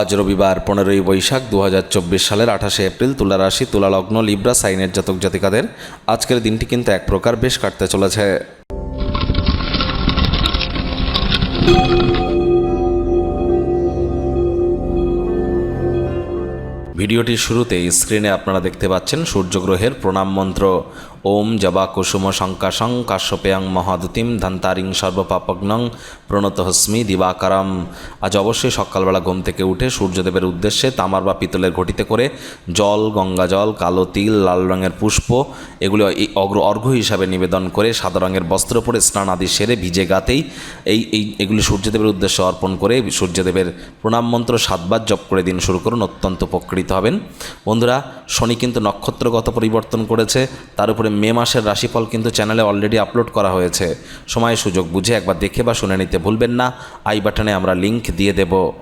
আজ রবিবার পনেরোই বৈশাখ দু হাজার চব্বিশ সালের আঠাশে এপ্রিল তুলা রাশি, তুলা লগ্ন, লিব্রা, সাইনের জাতক জাতিকাদের আজকের দিনটি কিন্তু এক প্রকার বেশ কাটতে চলেছে। ভিডিওটির শুরুতে স্ক্রিনে আপনারা দেখতে পাচ্ছেন সূর্যগ্রহের প্রণাম মন্ত্র। ওম জবা কুসুম শঙ্কাশং কাশ্যপেয়ং মহাদুতিম ধন্তারিং সর্বপাপগ্নং প্রণত হস্মি দিবাকারম। আজ অবশ্যই সকালবেলা ঘুম থেকে উঠে সূর্যদেবের উদ্দেশ্যে তামার বা পিতলের ঘটিতে করে জল, গঙ্গা জল, কালো তিল, লাল রঙের পুষ্প, এগুলো অগ্র অর্ঘ্য হিসাবে নিবেদন করে সাদা রঙের বস্ত্র পরে স্নান আদি সেরে ভিজে গাতেই এই এই, এগুলি সূর্যদেবের উদ্দেশ্যে অর্পণ করে সূর্যদেবের প্রণাম মন্ত্র সাতবার জপ করে দিন শুরু করুন, অত্যন্ত উপকৃত হবেন। বন্ধুরা, শনি কিন্তু নক্ষত্রগত পরিবর্তন করেছে, তার উপরে মে মাসের রাশিফল কিন্তু চ্যানেলে অলরেডি আপলোড করা হয়েছে। সময় সুযোগ বুঝে একবার দেখে বা শুনে নিতে ভুলবেন না। আই বাটনে আমরা লিংক দিয়ে দেব।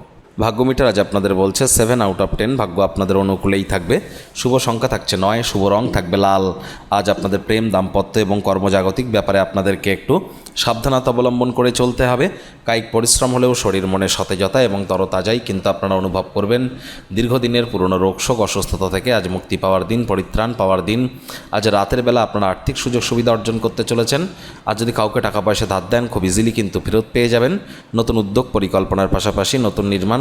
ভাগ্যমিটার আজ আপনাদের বলছে সেভেন আউট অফ টেন ভাগ্য আপনাদের অনুকূলেই থাকবে। শুভ সংখ্যা থাকছে নয়, শুভ রং থাকবে লাল। আজ আপনাদের প্রেম, দাম্পত্য এবং কর্মজাগতিক ব্যাপারে আপনাদেরকে একটু সাবধানতা অবলম্বন করে চলতে হবে। কায়িক পরিশ্রম হলেও শরীর মনে সতেজতা এবং তরতাজাই কিন্তু আপনারা অনুভব করবেন। দীর্ঘদিনের পুরনো রোগশোক অসুস্থতা থেকে আজ মুক্তি পাওয়ার দিন, পরিত্রাণ পাওয়ার দিন। আজ রাতের বেলা আপনারা আর্থিক সুযোগ সুবিধা অর্জন করতে চলেছেন। আর যদি কাউকে টাকা পয়সা ধার দেন, খুব ইজিলি কিন্তু ফেরত পেয়ে যাবেন। নতুন উদ্যোগ পরিকল্পনার পাশাপাশি নতুন নির্মাণ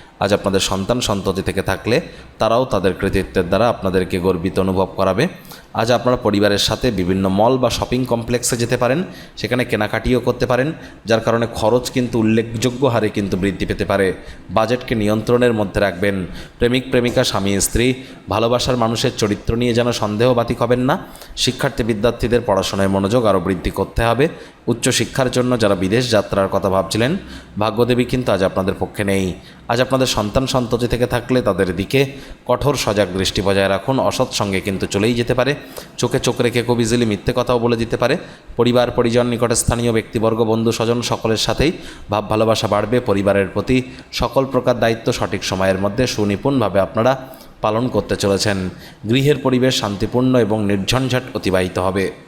আজ আপনাদের সন্তান সন্ততি থেকে থাকলে তারাও তাদের কৃতিত্বের দ্বারা আপনাদেরকে গর্বিত অনুভব করাবে। আজ আপনারা পরিবারের সাথে বিভিন্ন মল বা শপিং কমপ্লেক্সে যেতে পারেন, সেখানে কেনাকাটিও করতে পারেন, যার কারণে খরচ কিন্তু উল্লেখযোগ্য হারে কিন্তু বৃদ্ধি পেতে পারে। বাজেটকে নিয়ন্ত্রণের মধ্যে রাখবেন। প্রেমিক, প্রেমিকা, স্বামী, স্ত্রী, ভালোবাসার মানুষের চরিত্র নিয়ে যেন সন্দেহবাতিক হবেন না। শিক্ষার্থী, বিদ্যার্থীদের পড়াশোনায় মনোযোগ আরও বৃদ্ধি করতে হবে। উচ্চশিক্ষার জন্য যারা বিদেশ যাত্রার কথা ভাবছিলেন, ভাগ্যদেবী কিন্তু আজ আপনাদের পক্ষে নেই। আজ আপনাদের সন্তান সন্ততি থেকে থাকলে তাদের দিকে কঠোর সজাগ দৃষ্টি বজায় রাখুন। অসৎ সঙ্গে কিন্তু চলেই যেতে পারে। চোখে চোখ রেখে খুব ইজিলি মিথ্যে কথাও বলে দিতে পারে। পরিবার, পরিজন, নিকটে স্থানীয় ব্যক্তিবর্গ, বন্ধু, স্বজন সকলের সাথেই ভাব ভালোবাসা বাড়বে। পরিবারের প্রতি সকল প্রকার দায়িত্ব সঠিক সময়ের মধ্যে সুনিপুণভাবে আপনারা পালন করতে চলেছেন। গৃহের পরিবেশ শান্তিপূর্ণ এবং নির্ঝঞ্ঝাট অতিবাহিত হবে।